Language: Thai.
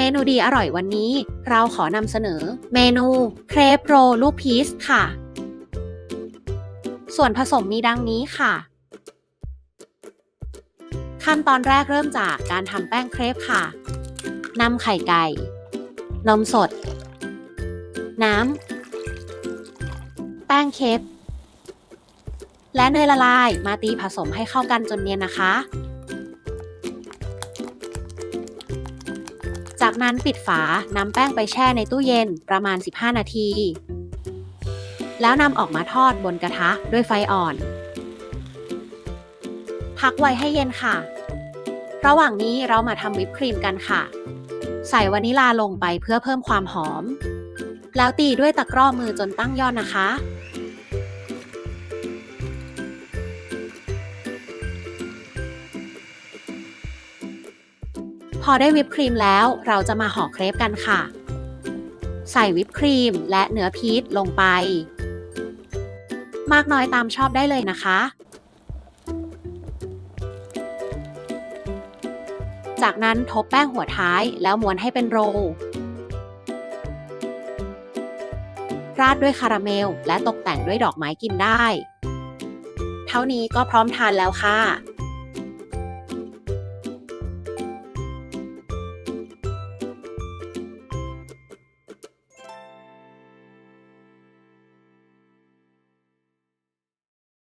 เมนูดีอร่อยวันนี้ เราขอนำเสนอ เมนูเครปโรลลูกพีชค่ะ ส่วนผสมมีดังนี้ค่ะ ขั้นตอนแรกเริ่มจากการทำแป้งเครปค่ะนำไข่ไก่ นมสด น้ำ แป้งเคปและเนยละลายมาตีผสมให้เข้ากันจนเนียนนะคะ จากนั้นปิดฝานำแป้งไปแช่ในตู้เย็นประมาณ 15 นาที แล้วนำออกมาทอดบนกระทะด้วยไฟอ่อน พักไว้ให้เย็นค่ะ ระหว่างนี้เรามาทำวิปครีมกันค่ะ ใส่วานิลาลงไปเพื่อเพิ่มความหอม แล้วตีด้วยตะกร้อมือจนตั้งยอดนะคะ พอได้วิปครีมแล้วเราจะมาห่อเครปกันค่ะ ใส่วิปครีมและเนื้อพีชลงไป มากน้อยตามชอบได้เลยนะคะ จากนั้นทบแป้งหัวท้ายแล้วม้วนให้เป็นโรลราดด้วยคาราเมล และตกแต่งด้วยดอกไม้กินได้ เท่านี้ก็พร้อมทานแล้วค่ะ